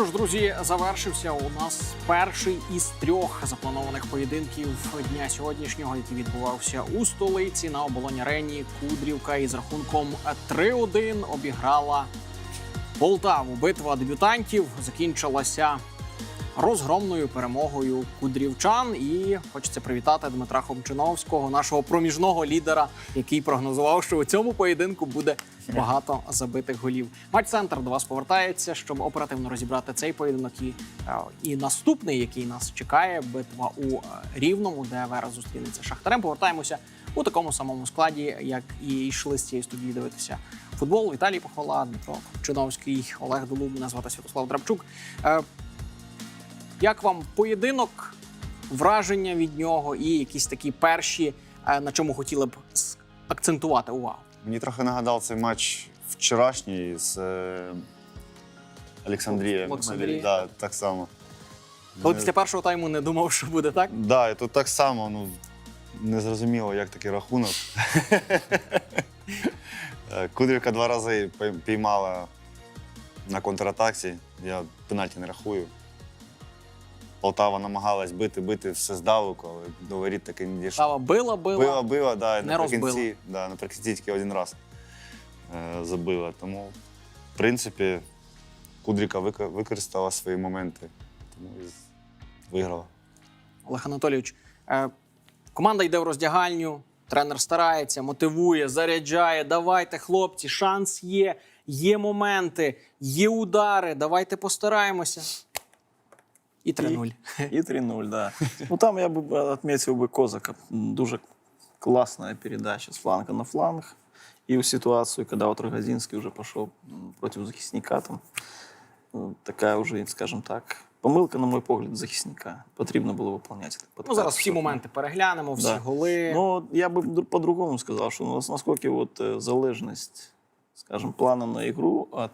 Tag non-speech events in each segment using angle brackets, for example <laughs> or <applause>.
Що ж, друзі, завершився у нас перший із трьох запланованих поєдинків дня сьогоднішнього, який відбувався у столиці на оболоні арені. Кудрівка із рахунком 3-1 обіграла Полтаву. Битва дебютантів закінчилася розгромною перемогою кудрівчан. І хочеться привітати Дмитра Хомчиновського, нашого проміжного лідера, який прогнозував, що у цьому поєдинку буде багато забитих голів. Матч центр до вас повертається, щоб оперативно розібрати цей поєдинок і, е, і наступний, який нас чекає. Битва у е, Рівному, де Вера зустрінеться Шахтарем. Повертаємося у такому самому складі, як і йшли з цієї студії дивитися футбол. Віталій Похвала, Дмитро Чиновський, Олег Долуб, мене звати Святослав Драбчук. Як вам поєдинок, враження від нього і якісь такі перші, е, на чому хотіли б акцентувати увагу? Мені трохи нагадав цей матч вчорашній з е, Олександрієм. Да, так само. Коли після першого тайму не думав, що буде так. Да, і тут так само, ну не зрозуміло, як такий рахунок. <laughs> Е, Кудрівка два рази піймала на контратакці. Я пенальті не рахую. Полтава намагалась бити, бити все здалеку, але до воріт таки не дійшло. Сава била, била. Била, била, да, Не розбила. наприкінці, да, наприкінці тільки один раз е, забила. Тому, в принципі, Кудріка вика- використала свої моменти, тому і з- виграла. Олег Анатолійович, е, команда йде в роздягальню, тренер старається, мотивує, заряджає. Давайте, хлопці, шанс є, є моменти, є удари. Давайте постараємося. І 3-0. И 3-0, да. Ну там я бы отметил бы Козака. М, Дуже классная передача с фланга на фланг. И в ситуацию, когда вот Рогозинский уже пошел м, против захисника, там ну, такая уже, скажем так, помилка, на мой погляд, захисника. Потрібно було выполнять этот Ну, подкат, зараз всі щоб- моменти переглянемо, всі Да. голи. Ну, я бы дру- по-другому сказал, что у нас насколько вот э, залежность, скажем, плана на игру от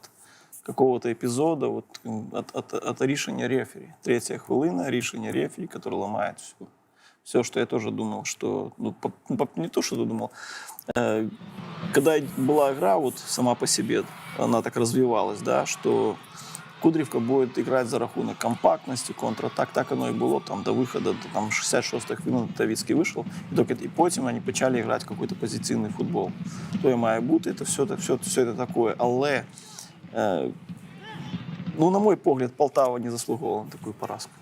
какого-то эпизода, вот, м, от, от, от рішення рефери. Третья хвилина, рішення рефери, который ломает все. Все, что я тоже думал, что... Ну, по- ну, по- не то, что думал. Э, когда была игра вот сама по себе, она так развивалась, да, что Кудрівка буде грати за рахунок компактності, контратак. Так воно і було там до виходу, до там 66 хвилин Тавіцький вийшов, і тільки і потім вони почали грати якийсь позиційний футбол. То і має бути, це все, все, все це таке. Але, е, ну, на мій погляд, Полтава не заслуговувала на таку поразку.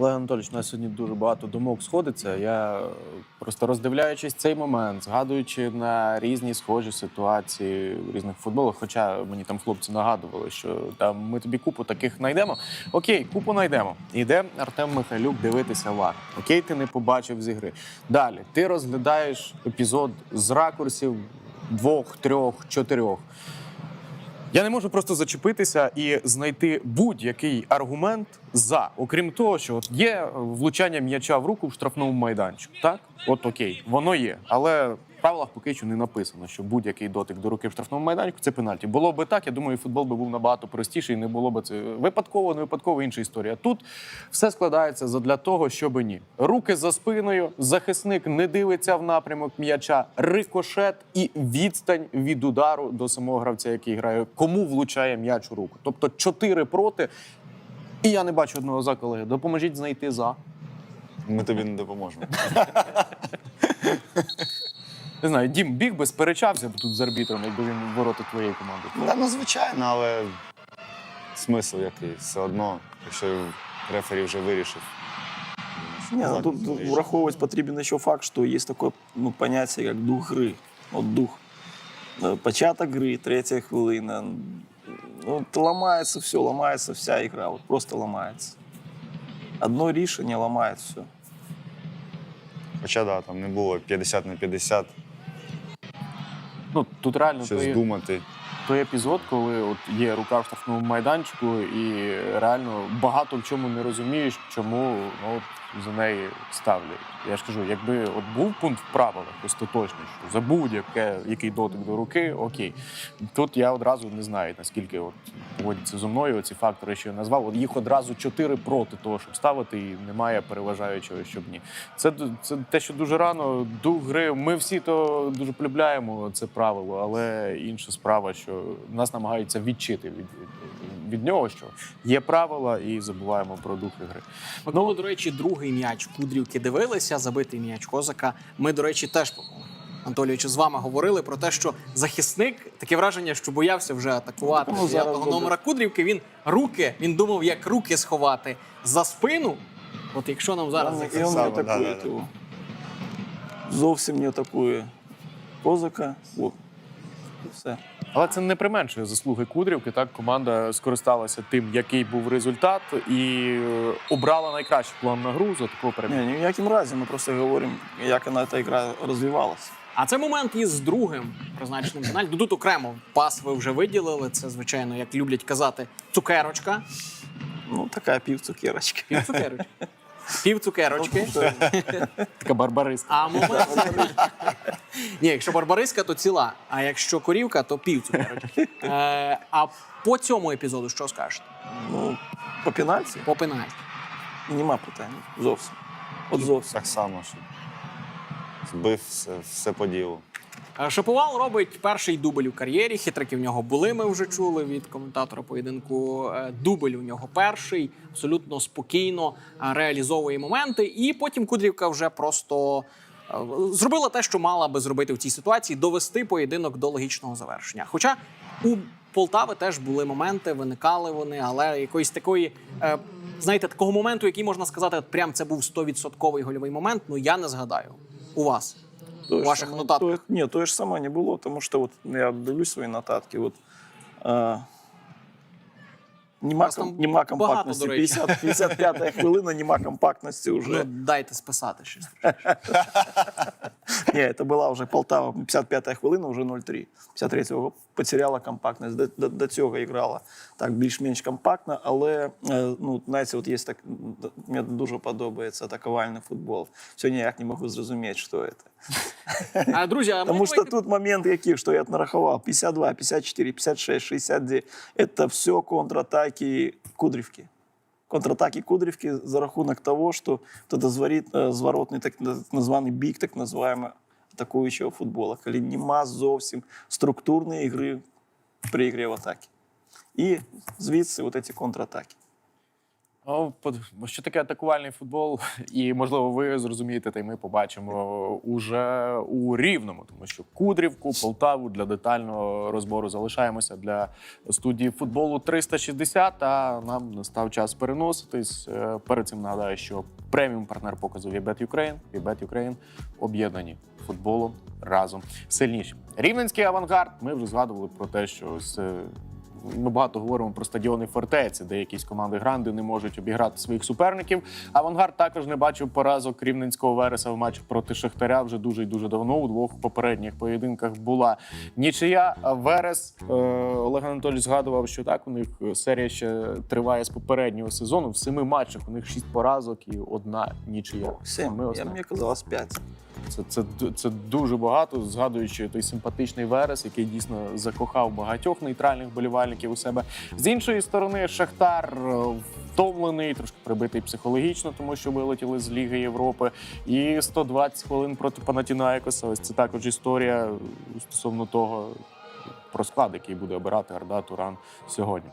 Олег Анатолійович, у нас сьогодні дуже багато думок сходиться. Я е, просто роздивляючись цей момент, згадуючи на різні схожі ситуації в різних футболах. Хоча мені там хлопці нагадували, що там ми тобі купу таких знайдемо. Окей, купу знайдемо. Іде Артем Михайлюк дивитися вар. Окей, ти не побачив з ігри. Далі ти розглядаєш епізод з ракурсів двох, трьох, чотирьох. Я не можу просто зачепитися і знайти будь-який аргумент за, окрім того, що от є влучання м'яча в руку в штрафному майданчику. Так, от окей, воно є. Але правилах поки що не написано, що будь-який дотик до руки в штрафному майданчику це пенальті. Було би так, я думаю, футбол би був набагато простіший, і не було б це випадково, не випадково інша історія. Тут все складається задля того, щоб ні. Руки за спиною, захисник не дивиться в напрямок м'яча, рикошет і відстань від удару до самого гравця, який грає, кому влучає м'яч у руку. Тобто чотири проти. І я не бачу одного за колеги. Допоможіть знайти за. Ми тобі не допоможемо. <laughs> Не знаю, Дім біг би сперечався б тут з арбітром, якби він в ворота твоєї команди. Да, ну, звичайно, але смисл який? Все одно, якщо рефері вже вирішив. Ні, ну, тут враховувати потрібен ще факт, що є таке ну, поняття, як дух гри. От дух. Е, Початок гри, третя хвилина. Ну, ламається все, ламається вся ігра. От просто ламається. Одно рішення ламає все. Хоча да, там не було 50 на 50, Ну тут реально щось той, думати. той епізод, коли от є рука в штрафному майданчику, і реально багато в чому не розумієш, чому ну, за неї ставлять. Я ж кажу, якби от був пункт в правилах остаточний, що за будь-яке який дотик до руки, окей. Тут я одразу не знаю, наскільки от поводяться зі мною ці фактори, що я назвав. От їх одразу чотири проти того, щоб ставити, і немає переважаючого, щоб ні. Це, це те, що дуже рано. Дух гри. Ми всі то дуже полюбляємо це правило, але інша справа, що нас намагаються відчити від, від, від нього, що є правила, і забуваємо про дух ігри. От ну, до речі, другий м'яч Кудрівки дивилися, забитий м'яч Козака. Ми, до речі, теж Анатолійовичу, з вами говорили про те, що захисник таке враження, що боявся вже атакувати Ну, буде. номера Кудрівки. Він руки, він думав, як руки сховати за спину. От якщо нам зараз Он- захисник- він не атакує да-да-да. Зовсім не атакує козака. О, і все. Але це не применшує заслуги Кудрівки. Так команда скористалася тим, який був результат, і е, обрала найкращий план на гру за такого перемогу. Ні в яким разі, ми просто говоримо, як вона ця гра розвивалася. А це момент із другим призначеним пенальті. Ну, Тут окремо пас ви вже виділили. Це звичайно, як люблять казати, цукерочка. Ну, така півцукерочка. Пів цукерочки. Пів цукерочки. Така барбариска. А момент. Ні, якщо барбариска, то ціла. А якщо корівка, то пів цукерочки. Е, а по цьому епізоду що скажете? Ну, по пенальті По пенальті. нема питань. Зовсім. От зовсім. Так само, що збив все, все по ділу. Е, Шаповал робить перший дубль у кар'єрі. Хитрики в нього були. Ми вже чули від коментатора поєдинку. Е, Дубль у нього перший, абсолютно спокійно е, реалізовує моменти. І потім Кудрівка вже просто зробила те, що мала би зробити в цій ситуації довести поєдинок до логічного завершення. Хоча у Полтави теж були моменти, виникали вони, але якоїсь такої. Знаєте, такого моменту, який можна сказати, от прям це був 100% гольовий момент. Ну я не згадаю. У вас То у ваших нотатках. То, ні, то ж саме не було, тому що от, я дивлюсь свої нотатки. От, а, нема, вас там ком- нема багато, компактності. до речі. 50, 55 хвилина, нема компактності вже. Ну, дайте списати щось. Ні, це була вже Полтава, 55 хвилина, вже 0-3. 53-го потеряла компактність. До, до, до цього грала так більш-менш компактно, але е, ну, знаєте, от є так, мені дуже подобається атакувальний футбол. Сьогодні я ніяк не можу зрозуміти, що це. А, друзі, а ми Тому що давайте- тут момент який, що я нарахував 52, 54, 56, 69. Это все контратаки Кудрівки. Контратаки Кудрівки за рахунок того, що тут зворит, е, зворотний так названий бік, так називаємо атакуючого футбола, коли нема зовсім структурної гри при ігрі в атакі. І звідси от ці контратаки. Ну, що таке атакувальний футбол, <laughs> і можливо, ви зрозумієте, та й ми побачимо уже у рівному, тому що Кудрівку, Полтаву для детального розбору залишаємося для студії футболу 360. А нам настав час переноситись. Е, Перед цим нагадаю, що преміум партнер показу Вібет Ukraine, Вібет Ukraine об'єднані футболом разом сильніші. Рівненський авангард. Ми вже згадували про те, що з е, ми багато говоримо про стадіони фортеці, де якісь команди гранди не можуть обіграти своїх суперників. Авангард також не бачив поразок рівненського вереса в матчі проти Шахтаря вже дуже і дуже давно. У двох попередніх поєдинках була нічия. Верес е, Олег Анатолійович згадував, що так у них серія ще триває з попереднього сезону. В семи матчах у них шість поразок і одна нічия. Сім. Ми Я, мені казалось 5. Це, це, це дуже багато, згадуючи той симпатичний Верес, який дійсно закохав багатьох нейтральних болівальників у себе. З іншої сторони, Шахтар е, втомлений, трошки прибитий психологічно, тому що вилетіли з Ліги Європи. І 120 хвилин проти Панатінаєкоса. Ось це також історія е, стосовно того про склад, який буде обирати Арда Туран сьогодні.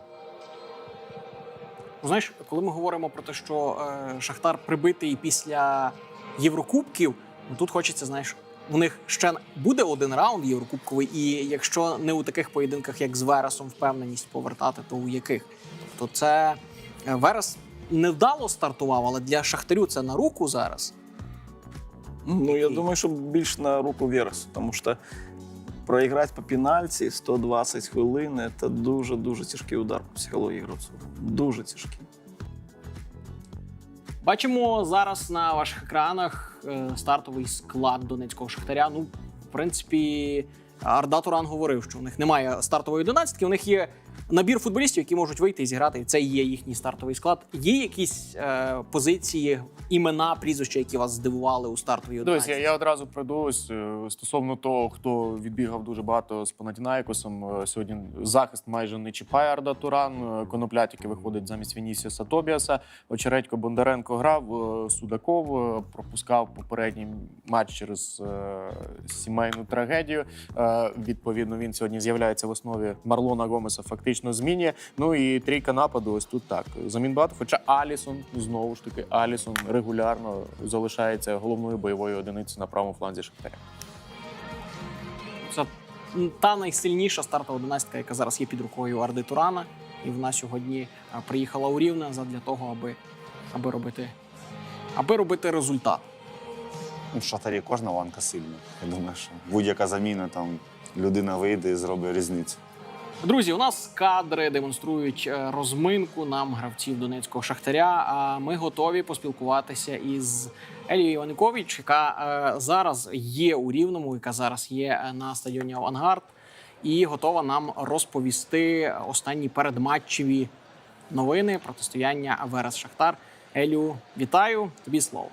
Ну, знаєш, коли ми говоримо про те, що е, Шахтар прибитий після Єврокубків, ну тут хочеться, знаєш, у них ще буде один раунд Єврокубковий, і якщо не у таких поєдинках, як з Вересом, впевненість повертати, то у яких? Тобто це е, Верес невдало стартував, але для Шахтарю це на руку зараз. Ну, я думаю, що більш на руку Вересу, тому що проіграти по пенальті 120 хвилин це дуже-дуже тяжкий удар по психології гравців. Дуже тяжкий. Бачимо зараз на ваших екранах е, стартовий склад донецького шахтаря. Ну, в принципі, Арда Туран говорив, що у них немає стартової одинадцятки, у них є набір футболістів, які можуть вийти і зіграти. Це є їхній стартовий склад. Є якісь е, позиції, імена, прізвища, які вас здивували у стартовій Дивись, я, я одразу пройдусь е, стосовно того, хто відбігав дуже багато з Панатінаєкосом. Е, Сьогодні захист майже не чіпає Арда Туран. Е, Конопля тільки виходить замість Вінісіуса Тобіаса. Очередько Бондаренко грав. Судаков пропускав попередній матч через е, сімейну трагедію. Е, Відповідно, він сьогодні з'являється в основі Марлона Гомеса. Фактично змінює. Ну і трійка нападу. Ось тут так. Замін багато. Хоча Алісон знову ж таки Алісон регулярно залишається головною бойовою одиницею на правому фланзі Шахтаря. Це та найсильніша стартова одинадцятка, яка зараз є під рукою Арди Турана. І вона сьогодні приїхала у Рівне задля того, аби, аби, робити, аби робити результат. Ну, в шатарі кожна ланка сильна. Я думаю, що будь-яка заміна там людина вийде і зробить різницю. Друзі, у нас кадри демонструють е, розминку нам гравців донецького шахтаря. А ми готові поспілкуватися із Елією Іваникович, яка е, зараз є у Рівному, яка зараз є е, на стадіоні Авангард, і готова нам розповісти останні передматчеві новини протистояння Верес Шахтар. Елю, вітаю! Тобі слово.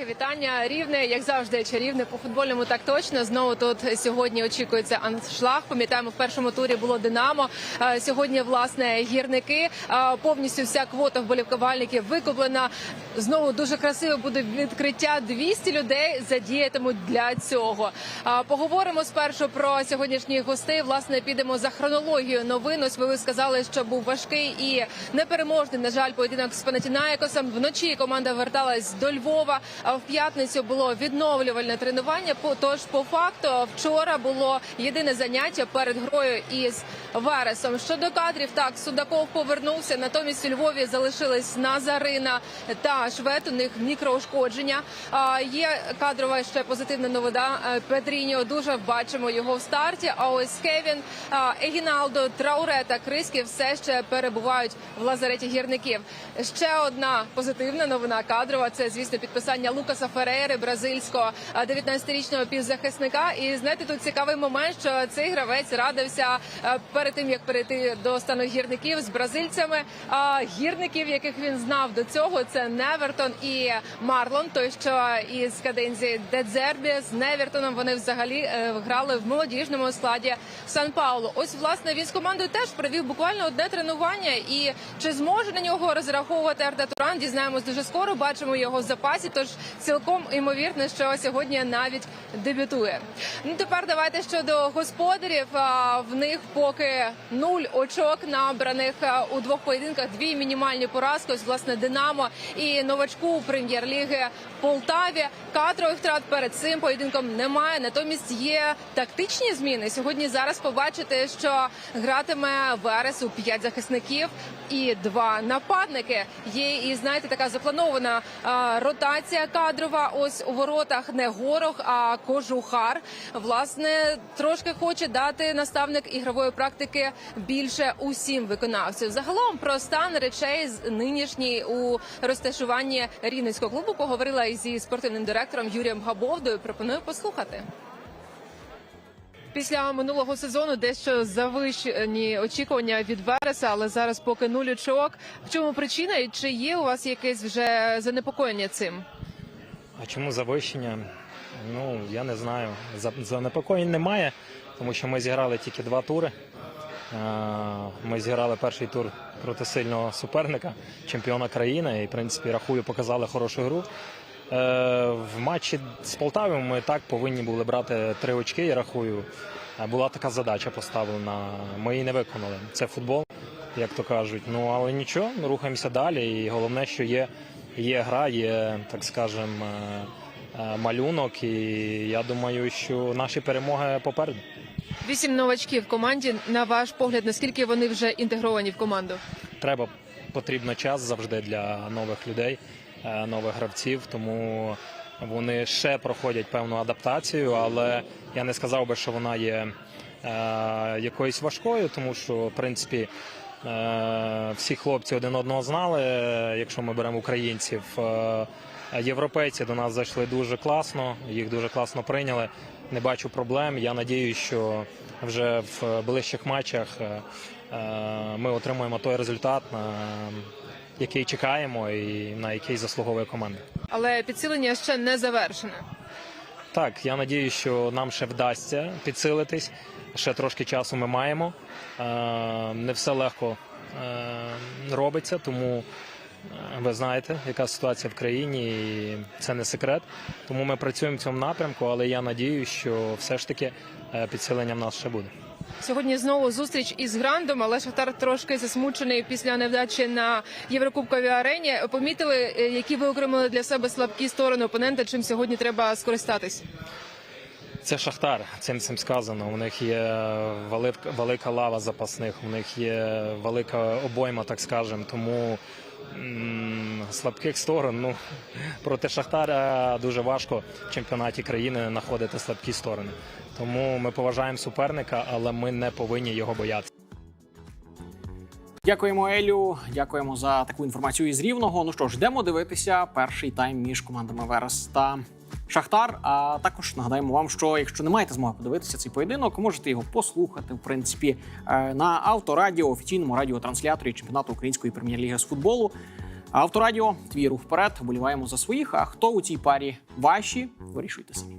Колеги, вітання. Рівне, як завжди, чарівне по футбольному так точно. Знову тут сьогодні очікується аншлаг. Пам'ятаємо, в першому турі було Динамо. Е, Сьогодні, власне, гірники. Е, Повністю вся квота вболівальників викуплена. Знову дуже красиве буде відкриття. 200 людей задіятимуть для цього. Е, Поговоримо спершу про сьогоднішніх гостей. Власне, підемо за хронологією новин. Ось ви сказали, що був важкий і непереможний. На жаль, поєдинок з Панатінаєкосом. Вночі команда верталась до Львова. В п'ятницю було відновлювальне тренування. Тож, по факту, вчора було єдине заняття перед грою із Вересом. Щодо кадрів, так Судаков повернувся. Натомість у Львові залишились Назарина та Швед. У них мікроушкодження. Є кадрова ще позитивна новина. Е, Петріньо дуже бачимо його в старті. А ось Кевін, Егіналдо, Трауре та Криськів все ще перебувають в лазареті гірників. Ще одна позитивна новина кадрова. Це звісно підписання Лукаса Ферейри, бразильського а, 19-річного півзахисника. І знаєте, тут цікавий момент, що цей гравець радився е, перед тим, як перейти до стану гірників з бразильцями. А гірників, яких він знав до цього, це Невертон і Марлон. Той, що із каденції Дедзербі з Невертоном вони взагалі е, грали в молодіжному складі Сан Паулу. Ось власне він з командою теж провів буквально одне тренування. І чи зможе на нього розраховувати Арда Туран? Дізнаємось дуже скоро. Бачимо його в запасі. Тож цілком імовірно, що сьогодні навіть дебютує. Ну тепер давайте щодо господарів. В них поки нуль очок набраних у двох поєдинках. Дві мінімальні поразки. Ось власне Динамо і новачку прем'єр-ліги Полтаві. Кадрових втрат перед цим поєдинком немає. Натомість є тактичні зміни. Сьогодні зараз побачите, що гратиме Верес у п'ять захисників і два нападники. Є і знаєте, така запланована а, ротація кадрова. Ось у воротах не горох, а кожухар. Власне, трошки хоче дати наставник ігрової практики більше усім виконавцям. Загалом про стан речей нинішній у розташуванні рівненського клубу поговорила і зі спортивним директором Юрієм Габовдою. Пропоную послухати. Після минулого сезону дещо завищені очікування від Вереса, але зараз поки нуль очок. В чому причина і чи є у вас якесь вже занепокоєння цим? А чому завищення? Ну, я не знаю. Занепокоєнь немає, тому що ми зіграли тільки два тури. Е, Ми зіграли перший тур проти сильного суперника, чемпіона країни, і, в принципі, рахую, показали хорошу гру. Е, В матчі з Полтавою ми так повинні були брати три очки, я рахую. Е, Була така задача поставлена. Ми її не виконали. Це футбол, як то кажуть. Ну але нічого, рухаємося далі. І головне, що є, є гра, є, так скажем, е, е, малюнок. І я думаю, що наші перемоги попереду. Вісім новачків в команді. На ваш погляд, наскільки вони вже інтегровані в команду? Треба потрібно час завжди для нових людей, е, нових гравців, тому вони ще проходять певну адаптацію, але я не сказав би, що вона є е, якоюсь важкою, тому що в принципі. Е, Всі хлопці один одного знали. Якщо ми беремо українців, Е, європейці до нас зайшли дуже класно, їх дуже класно прийняли. Не бачу проблем. Я надію, що вже в ближчих матчах е, ми отримуємо той результат, який чекаємо і на який заслуговує команда. Але підсилення ще не завершене. Так, я надію, що нам ще вдасться підсилитись. Ще трошки часу ми маємо. Е, Не все легко е, робиться, тому Ви знаєте, яка ситуація в країні, і це не секрет. Тому ми працюємо в цьому напрямку, але я надію, що все ж таки е, підсилення в нас ще буде. Сьогодні знову зустріч із грандом, але Шахтар трошки засмучений після невдачі на Єврокубковій арені. Помітили, е, які ви окремили для себе слабкі сторони опонента, чим сьогодні треба скористатись? Це Шахтар, цим цим сказано. У них є велика, велика лава запасних, у них є велика обойма, так скажемо. Тому м, слабких сторон. Ну <laughs> проти Шахтара дуже важко в чемпіонаті країни знаходити слабкі сторони. Тому ми поважаємо суперника, але ми не повинні його боятися. Дякуємо Елю. Дякуємо за таку інформацію із рівного. Ну що ж, йдемо дивитися перший тайм між командами Верес та Шахтар. А також нагадаємо вам, що якщо не маєте змоги подивитися цей поєдинок, можете його послухати в принципі е, на авторадіо, офіційному радіотрансляторі чемпіонату української прем'єр-ліги з футболу. Авторадіо, твій рух вперед. Вболіваємо за своїх. А хто у цій парі ваші? Вирішуйте самі.